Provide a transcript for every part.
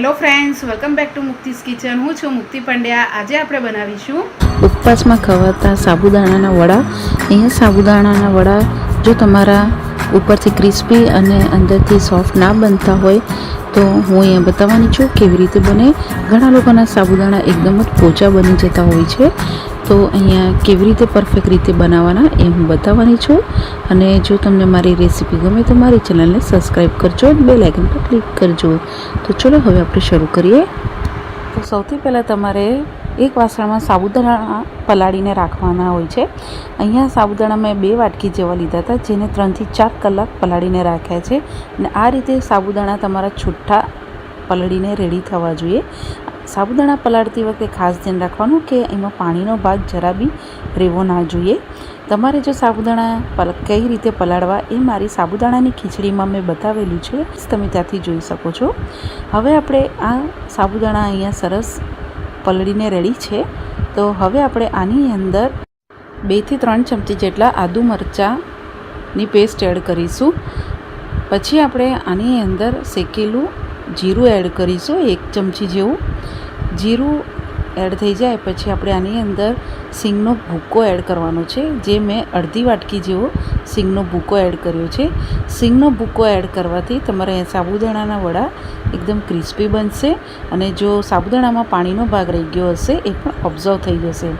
Hello friends, welcome back to Mukti's kitchen. હું છું મુક્તિ પંડ્યા. આજે આપણે બનાવીશું ઉપવાસમાં ખવાતા સાબુદાણાના વડા. અહીંયા સાબુદાણાના વડા જો તમારા ઉપરથી ક્રિસ્પી અને અંદરથી સોફ્ટ ના બનતા હોય તો હું અહીંયા બતાવવાની છું કેવી રીતે બને. ઘણા લોકોના સાબુદાણા એકદમ જ પોચા બની જતા હોય છે. તો અહીંયા કેવી રીતે પરફેક્ટ રીતે બનાવવાના એ હું બતાવવાની છું. અને જો તમને મારી રેસીપી ગમે તો મારી ચેનલને સબસ્ક્રાઈબ કરજો બે લાઇકન પર ક્લિક કરજો. તો ચલો હવે આપણે શરૂ કરીએ. તો સૌથી પહેલાં તમારે એક વાસણમાં સાબુદાણા પલાળીને રાખવાના હોય છે. અહીંયા સાબુદાણા મેં બે વાટકી જેવા લીધા હતા, જેને ત્રણથી ચાર કલાક પલાળીને રાખ્યા છે. અને આ રીતે સાબુદાણા તમારા છૂટા પલળીને રેડી થવા જોઈએ. સાબુદાણા પલાળતી વખતે ખાસ ધ્યાન રાખવાનું કે એમાં પાણીનો ભાગ જરા બી રહેવો ના જોઈએ. તમારે જો સાબુદાણા પલ, કઈ રીતે પલાળવા એ મારી સાબુદાણાની ખીચડીમાં મેં બતાવેલું છે. તમે ત્યાંથી જોઈ શકો છો. હવે આપણે આ સાબુદાણા અહીંયા સરસ પલળીને રેડી છે. તો હવે આપણે આની અંદર બેથી ત્રણ ચમચી જેટલા આદુ મરચાંની પેસ્ટ એડ કરીશું. પછી આપણે આની અંદર શેકેલું જીરું એડ કરીશું, એક ચમચી જેવું. જીરું એડ થઈ જાય, પછી આપણે આની અંદર સિંગનો ભૂકો એડ કરવાનો છે, જે મેં અડધી વાટકી જેવો સિંગનો ભૂકો એડ કર્યો છે. સિંગનો ભૂકો એડ કરવાથી તમારે સાબુદાણાના વડા એકદમ ક્રિસ્પી બનશે અને જો સાબુદાણામાં પાણીનો ભાગ રહી ગયો હશે, એ પણ ઓબ્ઝર્વ થઈ જશે.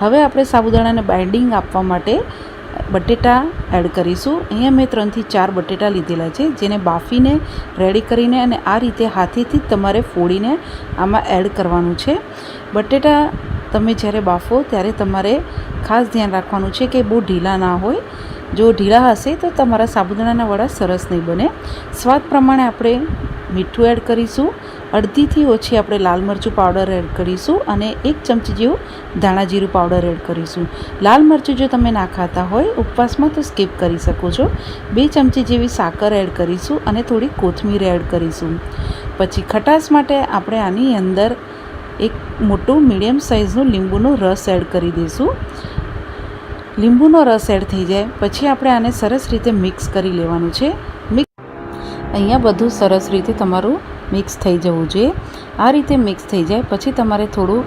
હવે આપણે સાબુદાણાને બાઇન્ડિંગ આપવા માટે બટેટા એડ કરીશું. અહીંયા મેં ત્રણથી ચાર બટેટા લીધેલા છે, જેને બાફીને રેડી કરીને અને આ રીતે હાથેથી તમારે ફોડીને આમાં એડ કરવાનું છે. બટેટા તમે જ્યારે બાફો ત્યારે તમારે ખાસ ધ્યાન રાખવાનું છે કે બહુ ઢીલા ના હોય. જો ઢીલા હશે તો તમારા સાબુદાણાના વડા સરસ નહીં બને. સ્વાદ પ્રમાણે આપણે મીઠું એડ કરીશું. અડધીથી ઓછી આપણે લાલ મરચું પાવડર એડ કરીશું અને એક ચમચી જેવું ધાણા જીરું પાવડર એડ કરીશું. લાલ મરચું જો તમે ના ખાતા હોય, ઉપવાસમાં તો સ્કીપ કરી શકો છો. બે ચમચી જેવી સાકર એડ કરીશું અને થોડી કોથમીર એડ કરીશું. પછી ખટાશ માટે આપણે આની અંદર એક મોટું મીડિયમ સાઇઝનું લીંબુનો રસ એડ કરી દઈશું. લીંબુનો રસ એડ થઈ જાય, પછી આપણે આને સરસ રીતે મિક્સ કરી લેવાનું છે. મિક્સ અહીંયા બધું સરસ રીતે તમારું મિક્સ થઈ જવું જોઈએ. આ રીતે મિક્સ થઈ જાય, પછી તમારે થોડું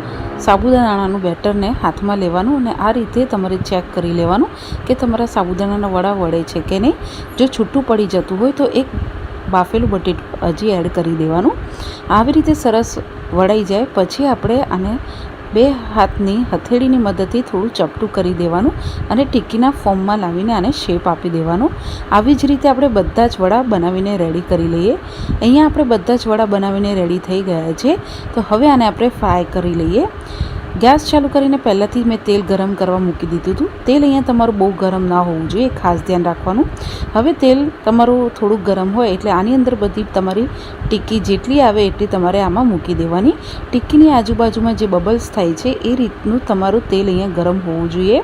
સાબુદાણાનું બેટરને હાથમાં લેવાનું અને આ રીતે તમારે ચેક કરી લેવાનું કે તમારા સાબુદાણાના વડા વળે છે કે નહીં. જો છૂટું પડી જતું હોય તો એક બાફેલું બટેટું હજી એડ કરી દેવાનું. આવી રીતે સરસ વળાઈ જાય, પછી આપણે આને બે હાથની હથેળીની મદદથી થોડું ચપટું કરી દેવાનું અને ટિક્કીના ફોર્મમાં લાવીને આને શેપ આપી દેવાનું. આવી જ રીતે આપણે બધા જ વડા બનાવીને રેડી કરી લઈએ. અહીંયા આપણે બધા જ વડા બનાવીને રેડી થઈ ગયા છે. તો હવે આને આપણે ફ્રાય કરી લઈએ. ગેસ ચાલુ કરીને પહેલાંથી મેં તેલ ગરમ કરવા મૂકી દીધું હતું. તેલ અહીંયા તમારું બહુ ગરમ ના હોવું જોઈએ ખાસ ધ્યાન રાખવાનું. હવે તેલ તમારું થોડુંક ગરમ હોય એટલે આની અંદર બધી તમારી ટિક્કી જેટલી આવે એટલી તમારે આમાં મૂકી દેવાની. ટિક્કીની આજુબાજુમાં જે બબલ્સ થાય છે, એ રીતનું તમારું તેલ અહીંયા ગરમ હોવું જોઈએ.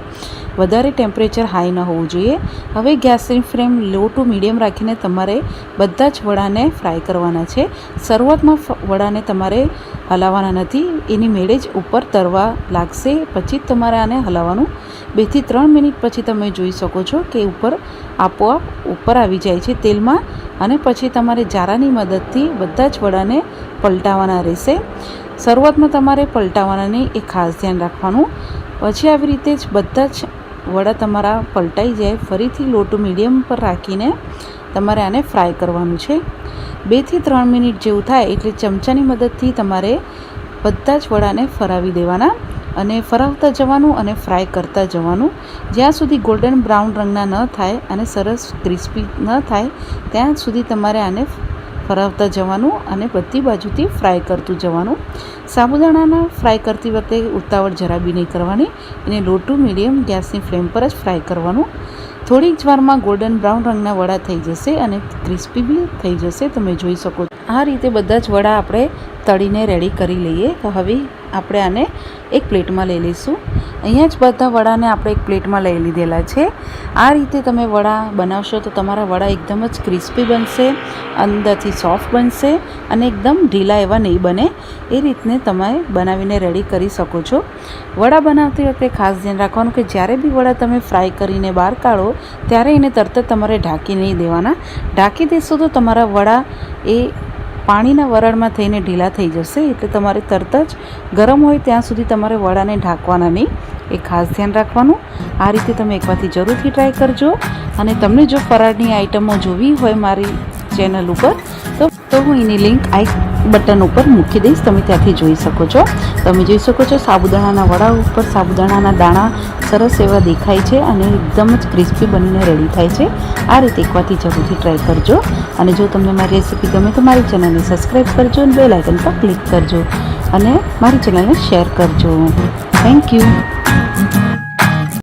વધારે ટેમ્પરેચર હાઈ ન હોવું જોઈએ. હવે ગેસની ફ્લેમ લો ટુ મીડિયમ રાખીને તમારે બધા જ વડાને ફ્રાય કરવાના છે. શરૂઆતમાં વડાને તમારે હલાવવાના નથી. એની મેળે જ ઉપર તરવા લાગશે. પછી તમારે આને હલાવવાનું. બેથી ત્રણ મિનિટ પછી તમે જોઈ શકો છો કે ઉપર આપોઆપ ઉપર આવી જાય છે તેલમાં અને પછી તમારે જારાની મદદથી બધા જ વડાને પલટાવવાના રહેશે. શરૂઆતમાં તમારે પલટાવવાના નહીં એ ખાસ ધ્યાન રાખવાનું. પછી આવી રીતે જ બધા જ વડા તમારા પલટાઈ જાય. ફરીથી લોટું મીડિયમ પર રાખીને તમારે આને ફ્રાય કરવાનું છે. બેથી ત્રણ મિનિટ જેવું થાય એટલે ચમચાની મદદથી તમારે બધા જ વડાને ફરાવી દેવાના અને ફરાવતા જવાનું અને ફ્રાય કરતા જવાનું. જ્યાં સુધી ગોલ્ડન બ્રાઉન રંગના ન થાય અને સરસ ક્રિસ્પી ન થાય, ત્યાં સુધી તમારે આને ફરાવતા જવાનું અને બધી બાજુથી ફ્રાય કરતું જવાનું. સાબુદાણાના ફ્રાય કરતી વખતે ઉતાવળ જરા બી નહીં કરવાની એને લો ટુ મીડિયમ ગેસની ફ્લેમ પર જ ફ્રાય કરવાનું. થોડીક જ વારમાં ગોલ્ડન બ્રાઉન રંગના વડા થઈ જશે અને ક્રિસ્પી બી થઈ જશે, તમે જોઈ શકો આ રીતે બધા જ વડા આપણે તળીને રેડી કરી લઈએ. તો હવે આપણે આને એક પ્લેટમાં લઈ લઈશું. અહીંયા જ બધા વડાને આપણે એક પ્લેટમાં લઈ લીધેલા છે. આ રીતે તમે વડા બનાવશો તો તમારા વડા એકદમ જ ક્રિસ્પી બનશે, અંદરથી સોફ્ટ બનશે અને એકદમ ઢીલા એવા નહીં બને. એ રીતને તમે બનાવીને રેડી કરી શકો છો. વડા બનાવતી વખતે ખાસ ધ્યાન રાખવાનું કે જ્યારે બી વડા તમે ફ્રાય કરીને બહાર કાઢો, ત્યારે એને તરત જ તમારે ઢાંકી નહીં દેવાના. ઢાંકી દેશો તો તમારા વડા એ પાણીના વરાળમાં થઈને ઢીલા થઈ જશે એટલે તમારે તરત જ ગરમ હોય ત્યાં સુધી તમારે વડાને ઢાંકવાના નહીં. એ ખાસ ધ્યાન રાખવાનું. આ રીતે તમે એકવારથી જરૂરથી ટ્રાય કરજો. અને તમને જો ફરાળની આઇટમો જોવી હોય મારી ચેનલ ઉપર, તો તો હું એની લિંક આ બટન ઉપર મૂકી દઈશ. તમે ત્યાંથી જોઈ શકો છો. તમે જોઈ શકો છો સાબુદાણાના વડા ઉપર સાબુદાણાના દાણા સરસ એવા દેખાય છે અને એકદમ જ ક્રિસ્પી બનીને રેડી થાય છે. આ રીતે એકવારથી જરૂરથી ટ્રાય કરજો. અને જો તમને મારી રેસીપી ગમે તો મારી ચેનલને સબસ્ક્રાઈબ કરજો અને બેલ આઇકન પર ક્લિક કરજો. અને મારી ચેનલને શેર કરજો. Thank you